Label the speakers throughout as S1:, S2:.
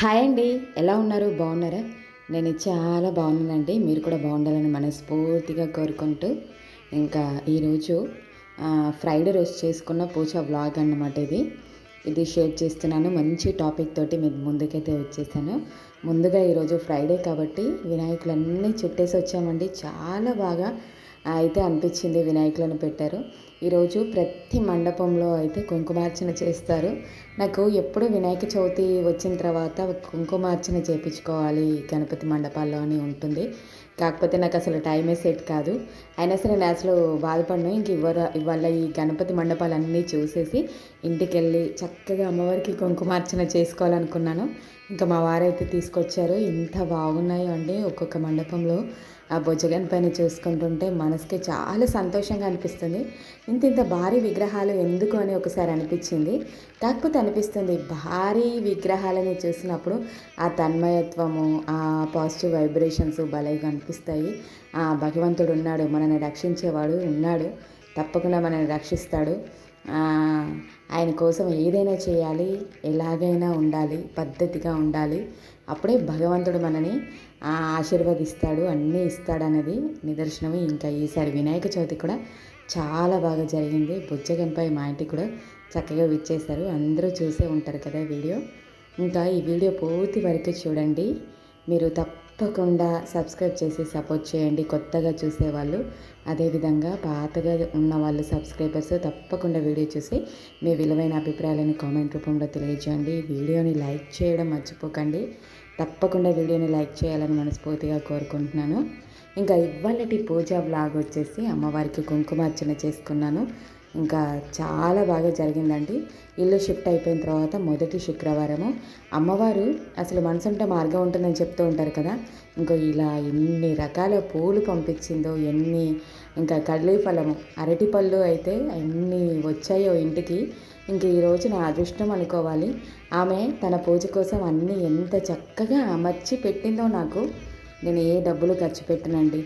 S1: Hi అండి. ఎలా ఉన్నారు? బాగున్నారా? నేను చాలా బాగున్నానండి. మీరు కూడా బాగుండాలని మనస్ఫూర్తిగా కోరుకుంటూ ఇంకా ఈరోజు ఫ్రైడే రోజు చేసుకున్న పూజ వ్లాగ్ అన్నమాట ఇది. ఇది షేర్ చేస్తున్నాను. మంచి టాపిక్ తోటి మీరు ముందుకైతే వచ్చేసాను. ముందుగా ఈరోజు ఫ్రైడే కాబట్టి వినాయకులన్నీ చుట్టేసి వచ్చామండి. చాలా బాగా అయితే అనిపించింది వినాయకులను పెట్టారు. ఈరోజు ప్రతి మండపంలో అయితే కుంకుమార్చన చేస్తారు. నాకు ఎప్పుడు వినాయక చవితి వచ్చిన తర్వాత కుంకుమార్చన చేయించుకోవాలి గణపతి మండపాల్లో అని ఉంటుంది. కాకపోతే నాకు అసలు టైమే సెట్ కాదు. అయినా సరే నేను అసలు బాధపడినా. ఇంక ఇవ్వర ఇవాళ ఈ గణపతి మండపాలన్నీ చూసేసి ఇంటికి వెళ్ళి చక్కగా అమ్మవారికి కుంకుమార్చన చేసుకోవాలనుకున్నాను. ఇంకా మా వారైతే తీసుకొచ్చారు. ఇంత బాగున్నాయో అండి ఒక్కొక్క మండపంలో. ఆ భుజగన్ పైన చూసుకుంటుంటే మనసుకి చాలా సంతోషంగా అనిపిస్తుంది. ఇంత ఇంత భారీ విగ్రహాలు ఎందుకు అని ఒకసారి అనిపించింది. కాకపోతే అనిపిస్తుంది భారీ విగ్రహాలని చూసినప్పుడు ఆ తన్మయత్వము ఆ పాజిటివ్ వైబ్రేషన్స్ భలేగా అనిపిస్తాయి. ఆ భగవంతుడు ఉన్నాడు మనల్ని రక్షించేవాడు ఉన్నాడు. తప్పకుండా మనల్ని రక్షిస్తాడు. ఆయన కోసం ఏదైనా చేయాలి ఎలాగైనా ఉండాలి పద్ధతిగా ఉండాలి. అప్పుడే భగవంతుడు మనని ఆశీర్వదిస్తాడు అన్నీ ఇస్తాడన్నది నిదర్శనమే. ఇంకా ఈసారి వినాయక చవితి కూడా చాలా బాగా జరిగింది. బుజ్జగంపై మా ఇంటికి కూడా చక్కగా విచ్చేశారు. అందరూ చూసే ఉంటారు కదా వీడియో. ఇంకా ఈ వీడియో పూర్తి వరకు చూడండి. మీరు తప్పకుండా సబ్స్క్రైబ్ చేసి సపోర్ట్ చేయండి. కొత్తగా చూసేవాళ్ళు అదేవిధంగా పాతగా ఉన్న వాళ్ళు సబ్స్క్రైబర్స్ తప్పకుండా వీడియో చూసి మీ విలువైన అభిప్రాయాలను కామెంట్ రూపంలో తెలియజేయండి. వీడియోని లైక్ చేయడం మర్చిపోకండి. తప్పకుండా వీడియోని లైక్ చేయాలని మనస్ఫూర్తిగా కోరుకుంటున్నాను. ఇంకా ఇవాళటి పూజ బ్లాగ్ వచ్చేసి అమ్మవారికి కుంకుమార్చన చేసుకున్నాను. ఇంకా చాలా బాగా జరిగిందండి. ఇల్లు షిఫ్ట్ అయిపోయిన తర్వాత మొదటి శుక్రవారము. అమ్మవారు అసలు మనసుంటే మార్గం ఉంటుందని చెప్తూ ఉంటారు కదా. ఇంకో ఇలా ఎన్ని రకాల పూలు పంపించిందో ఎన్ని ఇంకా కడ్లీ ఫలము అరటి పళ్ళు అయితే ఎన్ని వచ్చాయో ఇంటికి. ఇంక ఈరోజు నా అదృష్టం అనుకోవాలి. ఆమె తన పూజ కోసం అన్నీ ఎంత చక్కగా అమర్చి పెట్టిందో నాకు నేను ఏ డబ్బులు ఖర్చు పెట్టనండి.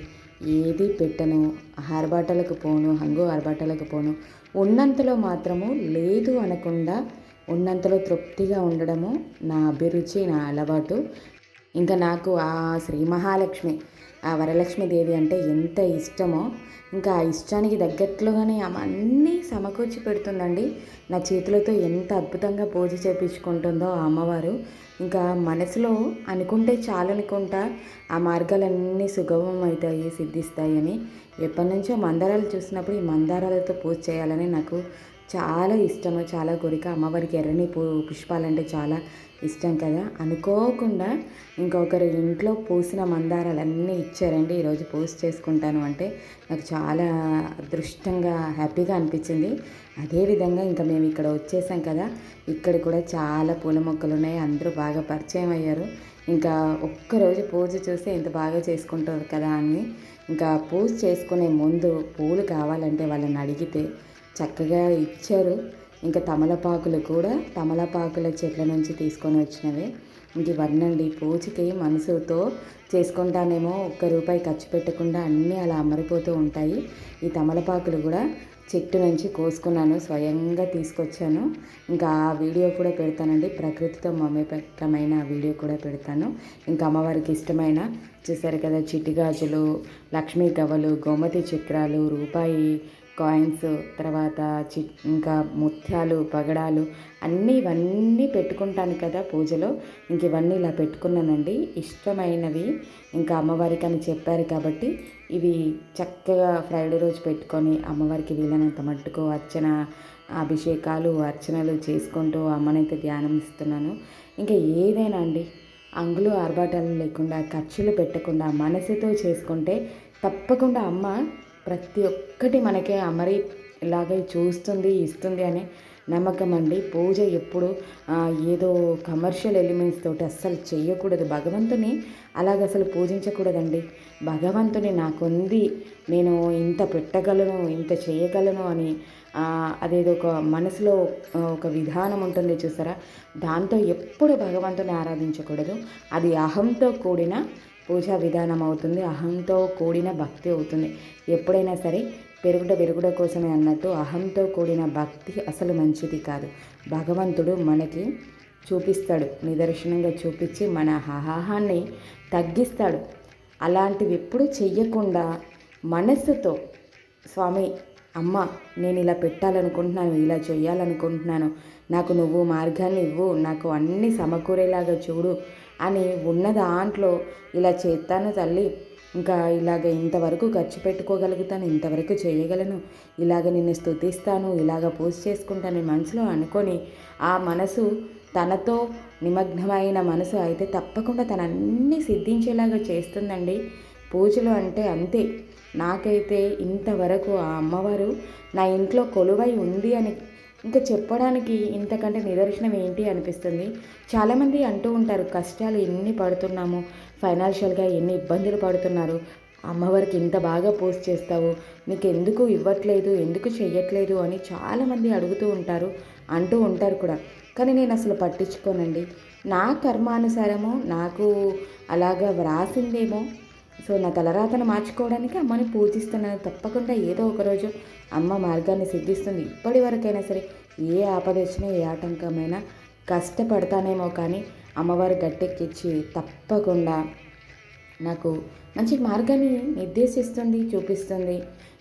S1: ఏది పెట్టను? ఆర్బాటలకు పోను హంగు ఆర్బాటలకు పోను. ఉన్నంతలో మాత్రము లేదు అనకుండా ఉన్నంతలో తృప్తిగా ఉండడము నా అభిరుచి నా అలవాటు. ఇంకా నాకు ఆ శ్రీ మహాలక్ష్మి ఆ వరలక్ష్మీదేవి అంటే ఎంత ఇష్టమో ఇంకా ఆ ఇష్టానికి తగ్గట్లుగానే ఆమె అన్నీ సమకూర్చి పెడుతుందండి. నా చేతులతో ఎంత అద్భుతంగా పూజ చేపించుకుంటుందో ఆ అమ్మవారు. ఇంకా మనసులో అనుకుంటే చాలనుకుంటా ఆ మార్గాలన్నీ సుగమం అవుతాయి సిద్ధిస్తాయని. ఎప్పటి నుంచో మందారాలు చూసినప్పుడు ఈ మందారాలతో పూజ చేయాలని నాకు చాలా ఇష్టము చాలా కోరిక. అమ్మవారికి ఎర్రని పూ పుష్పాలంటే చాలా ఇష్టం కదా. అనుకోకుండా ఇంకొకరు ఇంట్లో పూసిన మందారాలన్నీ ఇచ్చారండి. ఈరోజు పోస్ట్ చేసుకుంటాను అంటే నాకు చాలా అదృష్టంగా హ్యాపీగా అనిపించింది. అదేవిధంగా ఇంకా మేము ఇక్కడ వచ్చేసాం కదా. ఇక్కడ కూడా చాలా పూల మొక్కలు ఉన్నాయి. అందరూ బాగా పరిచయం అయ్యారు. ఇంకా ఒక్కరోజు పూజ చూస్తే ఇంత బాగా చేసుకుంటారు కదా అని. ఇంకా పూజ చేసుకునే ముందు పూలు కావాలంటే వాళ్ళని అడిగితే చక్కగా ఇచ్చారు. ఇంకా తమలపాకులు కూడా తమలపాకుల చెట్ల నుంచి తీసుకొని వచ్చినవే. ఇంక ఇవన్నండి పూజకి మనసుతో చేసుకుంటానేమో ఒక్క రూపాయి ఖర్చు పెట్టకుండా అన్నీ అలా అమరిపోతూ ఉంటాయి. ఈ తమలపాకులు కూడా చెట్టు నుంచి కోసుకున్నాను స్వయంగా తీసుకొచ్చాను. ఇంకా ఆ వీడియో కూడా పెడతానండి. ప్రకృతితో మమేకమైన వీడియో కూడా పెడతాను. ఇంకా అమ్మవారికి ఇష్టమైన చూసారు కదా చిట్టిగాజులు లక్ష్మీ గవ్వలు గోమతి చక్రాలు రూపాయి కాయిన్స్ తర్వాత చి ఇంకా ముత్యాలు పగడాలు అన్నీ ఇవన్నీ పెట్టుకుంటాను కదా పూజలో. ఇంక ఇవన్నీ ఇలా పెట్టుకున్నానండి. ఇష్టమైనవి ఇంకా అమ్మవారికి అని చెప్పారు కాబట్టి ఇవి చక్కగా ఫ్రైడే రోజు పెట్టుకొని అమ్మవారికి వీలైనంత మట్టుకు అర్చన అభిషేకాలు అర్చనలు చేసుకుంటూ అమ్మనైతే ధ్యానం ఇస్తున్నాను. ఇంకా ఏదైనా అండి అంగులు ఆర్భాటాలు లేకుండా ఖర్చులు పెట్టకుండా మనసుతో చేసుకుంటే తప్పకుండా అమ్మ ప్రతి ఒక్కటి మనకే అమరి ఇలాగే చూస్తుంది ఇస్తుంది అనే నమ్మకం అండి. పూజ ఎప్పుడు ఏదో కమర్షియల్ ఎలిమెంట్స్ తోటి అస్సలు చేయకూడదు భగవంతుని అలాగ అసలు పూజించకూడదండి. భగవంతుని నాకుంది నేను ఇంత పెట్టగలను ఇంత చేయగలను అని అదేదో ఒక మనసులో ఒక విధానం ఉంటుంది చూసారా? దాంతో ఎప్పుడు భగవంతుని ఆరాధించకూడదు. అది అహంతో కూడిన పూజా విధానం అవుతుంది అహంతో కూడిన భక్తి అవుతుంది. ఎప్పుడైనా సరే పెరుగుట పెరుగుట కోసమే అన్నట్టు అహంతో కూడిన భక్తి అసలు మంచిది కాదు. భగవంతుడు మనకి చూపిస్తాడు నిదర్శనంగా చూపించి మన హాహాన్ని తగ్గిస్తాడు. అలాంటివి ఎప్పుడు చెయ్యకుండా మనస్సుతో స్వామి అమ్మ నేను ఇలా పెట్టాలనుకుంటున్నాను ఇలా చేయాలనుకుంటున్నాను నాకు నువ్వు మార్గాన్ని ఇవ్వు నాకు అన్నీ సమకూరేలాగా చూడు అని ఉన్న దాంట్లో ఇలా చేస్తాను తల్లి. ఇంకా ఇలాగ ఇంతవరకు ఖర్చు పెట్టుకోగలుగుతాను ఇంతవరకు చేయగలను. ఇలాగ నిన్ను స్థుతిస్తాను ఇలాగ పూజ చేసుకుంటాను మనసులో అనుకొని ఆ మనసు తనతో నిమగ్నమైన మనసు అయితే తప్పకుండా తన అన్నీ సిద్ధించేలాగా చేస్తుందండి. పూజలు అంటే అంతే. నాకైతే ఇంతవరకు ఆ అమ్మవారు నా ఇంట్లో కొలువై ఉంది అని ఇంకా చెప్పడానికి ఇంతకంటే నిదర్శనం ఏంటి అనిపిస్తుంది? చాలామంది అంటూ ఉంటారు కష్టాలు ఎన్ని పడుతున్నాము? ఫైనాన్షియల్గా ఎన్ని ఇబ్బందులు పడుతున్నారు? అమ్మవారికి ఇంత బాగా పోస్ట్ చేస్తావు నీకు ఎందుకు ఇవ్వట్లేదు ఎందుకు చెయ్యట్లేదు? అని చాలామంది అడుగుతూ ఉంటారు అంటూ ఉంటారు కూడా. కానీ నేను అసలు పట్టించుకోనండి. నా కర్మానుసారము నాకు అలాగా వ్రాసిందేమో సో నా తలరాతను మార్చుకోవడానికి అమ్మని పూజిస్తున్నాను. తప్పకుండా ఏదో ఒకరోజు అమ్మ మార్గాన్ని సిద్ధిస్తుంది. ఇప్పటి వరకైనా సరే ఏ ఆపద వచ్చినా ఏ ఆటంకమైనా కష్టపడతానేమో కానీ అమ్మవారు గట్టెక్కిచ్చి తప్పకుండా నాకు మంచి మార్గాన్ని నిర్దేశిస్తుంది చూపిస్తుంది.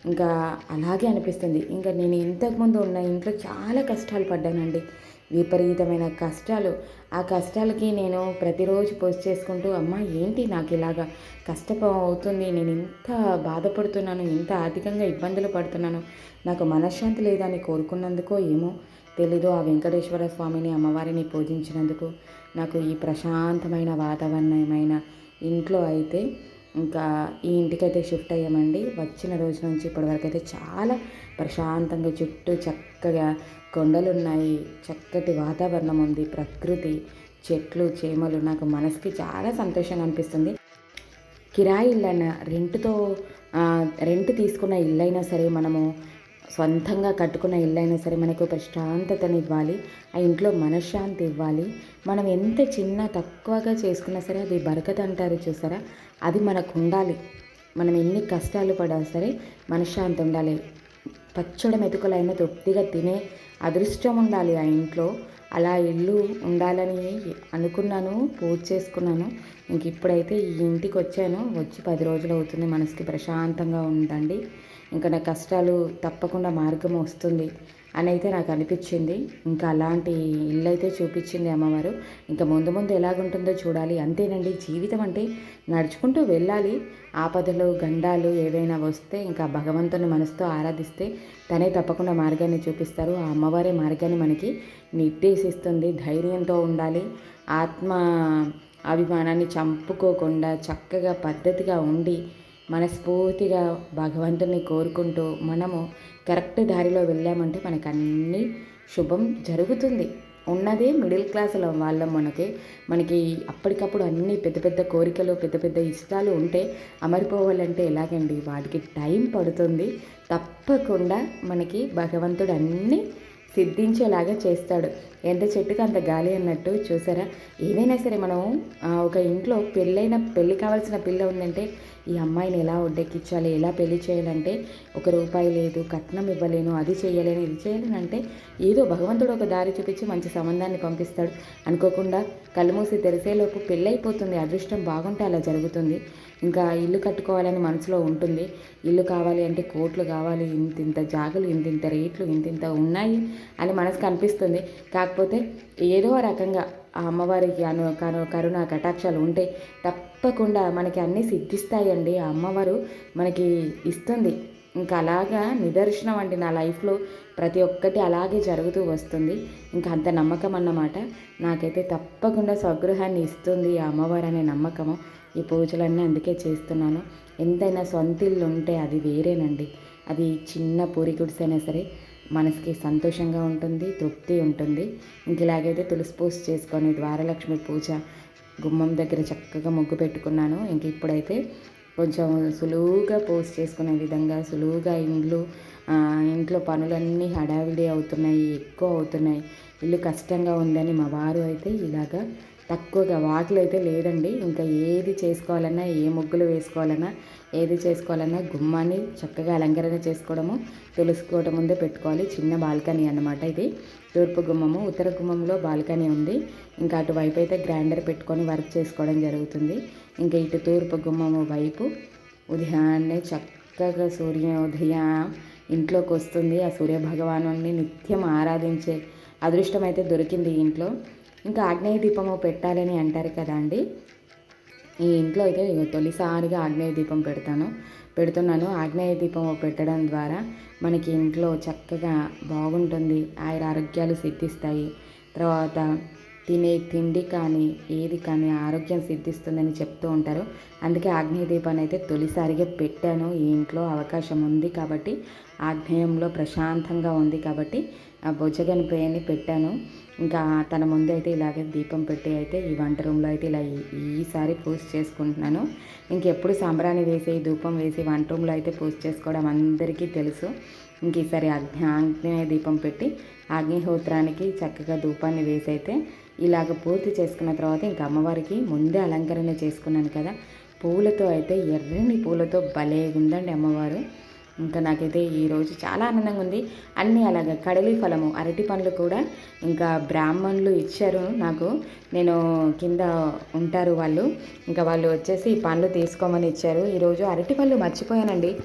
S1: ఇంకా అలాగే అనిపిస్తుంది. ఇంకా నేను ఇంతకుముందు ఉన్న ఇంట్లో చాలా కష్టాలు పడ్డానండి. విపరీతమైన కష్టాలు. ఆ కష్టాలకి నేను ప్రతిరోజు పోస్ట్ చేసుకుంటూ అమ్మ ఏంటి నాకు ఇలాగా కష్టం అవుతుంది నేను ఇంత బాధపడుతున్నాను ఇంత ఆర్థికంగా ఇబ్బందులు పడుతున్నాను నాకు మనశ్శాంతి లేదని కోరుకున్నందుకో ఏమో తెలీదు ఆ వెంకటేశ్వర స్వామిని అమ్మవారిని పూజించినందుకు. నాకు ఈ ప్రశాంతమైన వాతావరణమైన ఇంట్లో అయితే ఇంకా ఈ ఇంటికైతే షిఫ్ట్ అయ్యామండి. వచ్చిన రోజు నుంచి ఇప్పటివరకు అయితే చాలా ప్రశాంతంగా చుట్టూ చక్కగా కొండలు ఉన్నాయి చక్కటి వాతావరణం ఉంది. ప్రకృతి చెట్లు చేమలు. నాకు మనసుకి చాలా సంతోషంగా అనిపిస్తుంది. కిరాయి ఇల్లైనా రెంట్తో రెంట్ తీసుకున్న ఇల్లైనా సరే మనము సొంతంగా కట్టుకున్న ఇల్లైనా సరే మనకు ప్రశాంతతని ఇవ్వాలి ఆ ఇంట్లో మనశ్శాంతి ఇవ్వాలి. మనం ఎంత చిన్న తక్కువగా చేసుకున్నా సరే అది బరకత అంటారు చూసారా? అది మనకు ఉండాలి మనం ఎన్ని కష్టాలు పడా సరే మనశ్శాంతి ఉండాలి. పచ్చడి మెతుకులైన తృప్తిగా తినే అదృష్టం ఉండాలి ఆ ఇంట్లో. అలా ఇల్లు ఉండాలని అనుకున్నాను పూజ చేసుకున్నాను. ఇంక ఇప్పుడైతే ఈ ఇంటికి వచ్చాను వచ్చి పది రోజులు అవుతుంది మనసుకి ప్రశాంతంగా ఉందండి. ఇంకా నా కష్టాలు తప్పకుండా మార్గం వస్తుంది అని అయితే నాకు అనిపించింది. ఇంకా అలాంటి ఇల్లు అయితే చూపించింది అమ్మవారు. ఇంకా ముందు ముందు ఎలాగుంటుందో చూడాలి. అంతేనండి జీవితం అంటే నడుచుకుంటూ వెళ్ళాలి. ఆపదలు గండాలు ఏవైనా వస్తే ఇంకా భగవంతుని మనసుతో ఆరాధిస్తే తనే తప్పకుండా మార్గాన్ని చూపిస్తారు. ఆ అమ్మవారే మార్గాన్ని మనకి నిర్దేశిస్తుంది. ధైర్యంతో ఉండాలి. ఆత్మ అభిమానాన్ని చంపుకోకుండా చక్కగా పద్ధతిగా ఉండి మనస్ఫూర్తిగా భగవంతుని కోరుకుంటూ మనము కరెక్ట్ దారిలో వెళ్ళామంటే మనకు అన్నీ శుభం జరుగుతుంది. ఉన్నదే మిడిల్ క్లాస్లో వాళ్ళం మనకి. మనకి అప్పటికప్పుడు అన్ని పెద్ద పెద్ద కోరికలు పెద్ద పెద్ద ఇష్టాలు ఉంటే అమరిపోవాలంటే ఎలాగండి? వాటికి టైం పడుతుంది. తప్పకుండా మనకి భగవంతుడు అన్నీ సిద్ధించేలాగా చేస్తాడు. ఎంత చెట్టుకు అంత గాలి అన్నట్టు చూసారా? ఏదైనా సరే మనం ఒక ఇంట్లో పెళ్ళైన పెళ్ళి కావాల్సిన పిల్ల ఉందంటే ఈ అమ్మాయిని ఎలా ఒడ్డెక్కించాలి ఎలా పెళ్ళి చేయాలంటే ఒక రూపాయి లేదు కట్నం ఇవ్వలేను అది చేయలేను ఇది చేయలేను అంటే ఏదో భగవంతుడు ఒక దారి చూపించి మంచి సంబంధాన్ని పంపిస్తాడు. అనుకోకుండా కళ్ళు మూసి తెరిసేలోపు పెళ్ళైపోతుంది అదృష్టం బాగుంటే అలా జరుగుతుంది. ఇంకా ఇల్లు కట్టుకోవాలని మనసులో ఉంటుంది. ఇల్లు కావాలి అంటే కోట్లు కావాలి ఇంత ఇంత జాగలు ఇంత ఇంత రేట్లు ఇంత ఇంత ఉన్నాయి అని మనసుకు అనిపిస్తుంది. కాకపోతే కాకపోతే ఏదో రకంగా ఆ అమ్మవారికి అను కను కరుణ కటాక్షాలు ఉంటే తప్పకుండా మనకి అన్నీ సిద్ధిస్తాయండి. ఆ అమ్మవారు మనకి ఇస్తుంది. ఇంకా అలాగా నిదర్శనం అండి నా లైఫ్లో. ప్రతి ఒక్కటి అలాగే జరుగుతూ వస్తుంది. ఇంకా అంత నమ్మకం అన్నమాట. నాకైతే తప్పకుండా స్వగృహాన్ని ఇస్తుంది ఆ అమ్మవారు అనే నమ్మకము. ఈ పూజలన్నీ అందుకే చేస్తున్నాను. ఎంతైనా సొంతిల్లు ఉంటే అది వేరేనండి. అది చిన్న పూరి గుడిసైనా సరే మనసుకి సంతోషంగా ఉంటుంది తృప్తి ఉంటుంది. ఇంక ఇలాగైతే తులసి పూజ చేసుకొని ద్వారలక్ష్మి పూజ గుమ్మం దగ్గర చక్కగా ముగ్గు పెట్టుకున్నాను. ఇంక ఇప్పుడైతే కొంచెం సులువుగా పోస్ట్ చేసుకునే విధంగా సులువుగా ఇండ్లు ఇంట్లో పనులన్నీ హడావిడి అవుతున్నాయి ఎక్కువ అవుతున్నాయి. ఇల్లు కష్టంగా ఉందని మా వారు అయితే ఇలాగా తక్కువగా వాకిలు అయితే లేదండి. ఇంకా ఏది చేసుకోవాలన్నా ఏ ముగ్గులు వేసుకోవాలన్నా ఏది చేసుకోవాలన్నా గుమ్మాన్ని చక్కగా అలంకరణ చేసుకోవడము తులుసుకోవడం ముందే పెట్టుకోవాలి. చిన్న బాల్కనీ అన్నమాట ఇది. తూర్పు గుమ్మము ఉత్తర గుమ్మంలో బాల్కనీ ఉంది. ఇంకా అటువైపు అయితే గ్రైండర్ పెట్టుకొని వర్క్ చేసుకోవడం జరుగుతుంది. ఇంకా ఇటు తూర్పు గుమ్మము వైపు ఉదయాన్నే చక్కగా సూర్యోదయం ఇంట్లోకి వస్తుంది. ఆ సూర్యభగవాను నిత్యం ఆరాధించే అదృష్టం అయితే దొరికింది ఇంట్లో. ఇంకా ఆగ్నేయ దీపము పెట్టాలని అంటారు కదా అండి. ఈ ఇంట్లో అయితే తొలిసారిగా ఆగ్నేయ దీపం పెడతాను. పెడుతున్నాను. ఆగ్నేయ దీపం పెట్టడం ద్వారా మనకి ఇంట్లో చక్కగా బాగుంటుంది. ఆయుర ఆరోగ్యాలు సిద్ధిస్తాయి. తర్వాత తినే తిండి కానీ ఏది కానీ ఆరోగ్యం సిద్ధిస్తుందని చెప్తూ ఉంటారు. అందుకే ఆగ్నేయ దీపాన్ని అయితే తొలిసారిగా పెట్టాను. ఈ ఇంట్లో అవకాశం ఉంది కాబట్టి ఆగ్నేయంలో ప్రశాంతంగా ఉంది కాబట్టి ఆ బొజ్జగనిపోయని పెట్టాను. ఇంకా తన ముందు అయితే ఇలాగే దీపం పెట్టి అయితే ఈ వంట రూమ్లో అయితే ఇలా ఈసారి పూజ చేసుకుంటున్నాను. ఇంకెప్పుడు సాంబ్రాణి వేసి ధూపం వేసి వంట రూమ్లో అయితే పూజ చేసుకోవడం అందరికీ తెలుసు. ఇంక ఈసారి ఆగ్నేయ దీపం పెట్టి అగ్నిహోత్రానికి చక్కగా ధూపాన్ని వేసి అయితే ఇలాగ పూర్తి చేసుకున్న తర్వాత ఇంక అమ్మవారికి ముందే అలంకరణ చేసుకున్నాను కదా. పూలతో అయితే ఎర్రని పూలతో భలే ఉందండి అమ్మవారు. ఇంకా నాకైతే ఈరోజు చాలా ఆనందంగా ఉంది. అన్నీ అలాగా కడలి ఫలము అరటి పండ్లు కూడా ఇంకా బ్రాహ్మణులు ఇచ్చారు నాకు. నేను కింద ఉంటారు వాళ్ళు. ఇంకా వాళ్ళు వచ్చేసి పండ్లు తీసుకోమని ఇచ్చారు. ఈరోజు అరటి పళ్ళు మర్చిపోయానండి.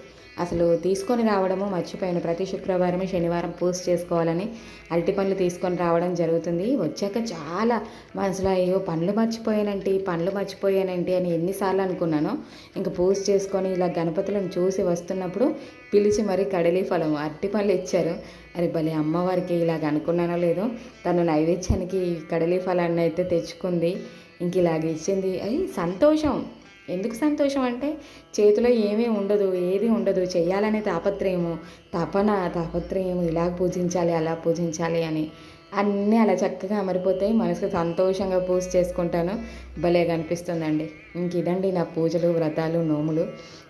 S1: అసలు తీసుకొని రావడము మర్చిపోయాను. ప్రతి శుక్రవారం శనివారం పూజ చేసుకోవాలని అరటి పండ్లు తీసుకొని రావడం జరుగుతుంది. వచ్చాక చాలా మనసులో అయ్యో పండ్లు మర్చిపోయానంటి పండ్లు మర్చిపోయానంటి అని ఎన్నిసార్లు అనుకున్నాను. ఇంకా పూజ చేసుకొని ఇలా గణపతులను చూసి వస్తున్నప్పుడు పిలిచి మరి కడలి ఫలం అరటి పళ్ళు ఇచ్చారు. అరే భలే అమ్మవారికి ఇలాగ అనుకున్నానో లేదో తను నైవేద్యానికి కడలి ఫలాన్ని అయితే తెచ్చుకుంది. ఇంక ఇలాగ ఇచ్చింది. అది సంతోషం. ఎందుకు సంతోషం అంటే చేతిలో ఏమీ ఉండదు ఏది ఉండదు చేయాలనే తాపత్రయము తపన తాపత్రయము ఇలా పూజించాలి అలా పూజించాలి అని. అన్నీ అలా చక్కగా అమరిపోతాయి మనసుకు సంతోషంగా పూజ చేసుకుంటాను. భలే కనిపిస్తుందండి. ఇంక ఇదండి నా పూజలు వ్రతాలు నోములు.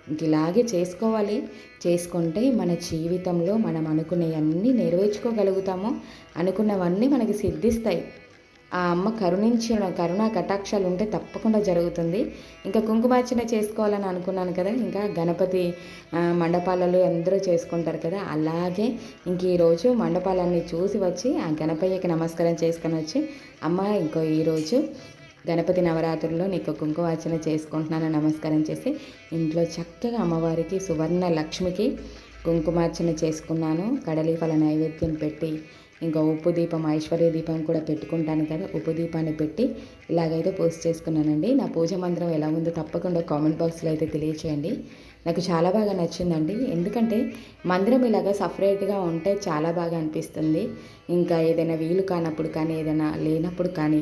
S1: ఇంక ఇలాగే చేసుకోవాలి. చేసుకుంటే మన జీవితంలో మనం అనుకునేవన్నీ నెరవేర్చుకోగలుగుతాము. అనుకున్నవన్నీ మనకి సిద్ధిస్తాయి. ఆ అమ్మ కరుణించిన కరుణా కటాక్షాలు ఉంటే తప్పకుండా జరుగుతుంది. ఇంకా కుంకుమార్చన చేసుకోవాలని అనుకున్నాను కదా ఇంకా గణపతి మండపాలలో అందరూ చేసుకుంటారు కదా అలాగే ఇంక ఈరోజు మండపాలన్నీ చూసి వచ్చి ఆ గణపయ్యకి నమస్కారం చేసుకొని వచ్చి అమ్మ ఇంకో ఈరోజు గణపతి నవరాత్రుల్లో నీకు కుంకుమార్చన చేసుకుంటున్నాను నమస్కారం చేసి ఇంట్లో చక్కగా అమ్మవారికి సువర్ణ లక్ష్మికి కుంకుమార్చన చేసుకున్నాను. కడలి ఫల నైవేద్యం పెట్టి ఇంకా ఉప్పు దీపం ఐశ్వర్య దీపం కూడా పెట్టుకుంటాను కదా ఉప్పు దీపాన్ని పెట్టి ఇలాగైతే పోస్ట్ చేసుకున్నానండి. నా పూజ మంత్రం ఎలా ఉందో తప్పకుండా కామెంట్ బాక్స్లో అయితే తెలియచేయండి. నాకు చాలా బాగా నచ్చిందండి. ఎందుకంటే మందిరం ఇలాగ సపరేట్గా ఉంటే చాలా బాగా అనిపిస్తుంది. ఇంకా ఏదైనా వీలు కానప్పుడు కానీ ఏదైనా లేనప్పుడు కానీ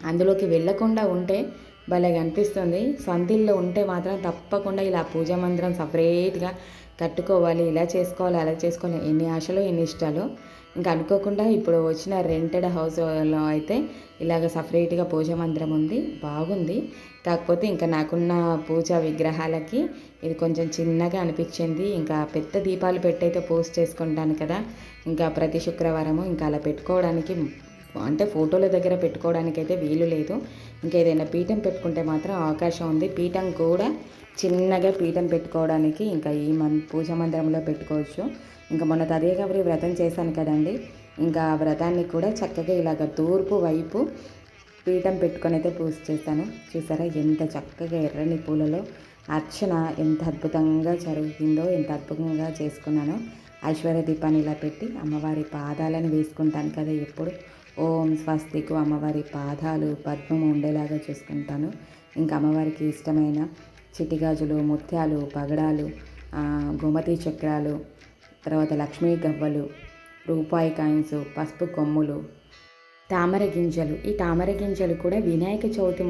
S1: అందులోకి వెళ్ళకుండా ఉంటే భలేగా అనిపిస్తుంది. సొంతిల్లో ఉంటే మాత్రం తప్పకుండా ఇలా పూజ మందిరం సపరేట్గా కట్టుకోవాలి ఇలా చేసుకోవాలి అలా చేసుకోవాలి ఎన్ని ఆశలు ఎన్ని ఇష్టాలు. ఇంకా అనుకోకుండా ఇప్పుడు వచ్చిన రెంటెడ్ హౌస్లో అయితే ఇలాగ సపరేట్గా పూజ మందిరం ఉంది బాగుంది. కాకపోతే ఇంకా నాకున్న పూజా విగ్రహాలకి ఇది కొంచెం చిన్నగా అనిపించింది. ఇంకా పెద్ద దీపాలు పెట్టయితే పూజ చేసుకుంటాను కదా. ఇంకా ప్రతి శుక్రవారము ఇంకా అలా పెట్టుకోవడానికి అంటే ఫోటోల దగ్గర పెట్టుకోవడానికి అయితే వీలు లేదు. ఇంకా ఏదైనా పీఠం పెట్టుకుంటే మాత్రం అవకాశం ఉంది. పీఠం కూడా చిన్నగా పీఠం పెట్టుకోవడానికి ఇంకా ఈ మన్ పూజ మందిరంలో పెట్టుకోవచ్చు. ఇంకా మొన్న తదేగవరి వ్రతం చేశాను కదండి. ఇంకా ఆ వ్రతాన్ని కూడా చక్కగా ఇలాగ తూర్పు వైపు పీఠం పెట్టుకొని అయితే పూజ చేశాను. చూసారా ఎంత చక్కగా ఎర్రని పూలలో అర్చన ఎంత అద్భుతంగా జరుగుతుందో ఎంత అద్భుతంగా చేసుకున్నానో. ఐశ్వర్య దీపాన్ని ఇలా పెట్టి అమ్మవారి పాదాలను వేసుకుంటాను కదా ఎప్పుడు. ఓం స్వస్తికు అమ్మవారి పాదాలు పద్మము ఉండేలాగా చూసుకుంటాను. ఇంకా అమ్మవారికి ఇష్టమైన చిటిగాజులు ముత్యాలు పగడాలు గోమతి చక్రాలు తర్వాత లక్ష్మీ గవ్వలు రూపాయి కాయిన్స్ పసుపు కొమ్ములు తామర గింజలు. ఈ తామర గింజలు కూడా వినాయక చవితి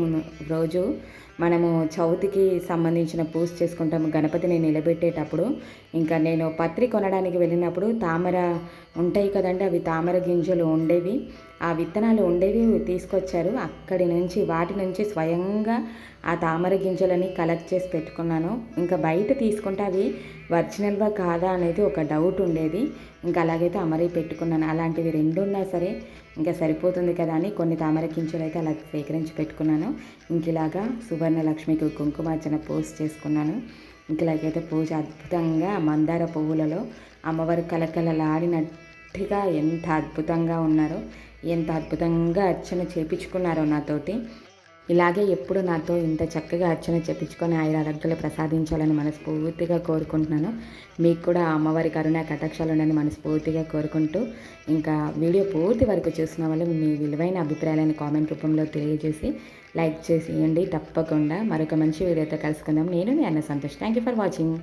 S1: రోజు మనము చవితికి సంబంధించిన పూజ చేసుకుంటాము. గణపతిని నిలబెట్టేటప్పుడు ఇంకా నేను పత్రి కొనడానికి వెళ్ళినప్పుడు తామర ఉంటాయి కదండి అవి తామర గింజలు ఉండేవి. ఆ విత్తనాలు ఉండేవి తీసుకొచ్చారు. అక్కడి నుంచి వాటి నుంచి స్వయంగా ఆ తామర గింజలని కలెక్ట్ చేసి పెట్టుకున్నాను. ఇంకా బయట తీసుకుంటే అవి ఒరిజినల్వా కాదా అనేది ఒక డౌట్ ఉండేది. ఇంకా అలాగైతే అమరి పెట్టుకున్నాను. అలాంటివి రెండు ఉన్నా సరే ఇంకా సరిపోతుంది కదా అని కొన్ని తామర గింజలు అయితే అలా సేకరించి పెట్టుకున్నాను. ఇంక ఇలాగా సువర్ణలక్ష్మికి కుంకుమార్చన పోస్ట్ చేసుకున్నాను. ఇలాగైతే పూజ అద్భుతంగా మందార పువ్వులలో అమ్మవారు కలకలలాడినట్టుగా ఎంత అద్భుతంగా ఉన్నారో ఎంత అద్భుతంగా అర్చన చేపించుకున్నారో నాతోటి. ఇలాగే ఎప్పుడు నాతో ఇంత చక్కగా అర్చన చెప్పించుకొని ఆయన ఆరోగ్యాలు ప్రసాదించాలని మనస్ఫూర్తిగా కోరుకుంటున్నాను. మీకు కూడా అమ్మవారి కరుణ కటాక్షాలు ఉండని మనస్ఫూర్తిగా కోరుకుంటూ ఇంకా వీడియో పూర్తి వరకు చూసిన వాళ్ళు మీ విలువైన అభిప్రాయాలను కామెంట్ రూపంలో తెలియజేసి లైక్ చేసి ఇవ్వండి తప్పకుండా మరొక మంచి వీడియోతో కలుసుకుందాం. నేను మీ అన్న Santosh. Thank you for watching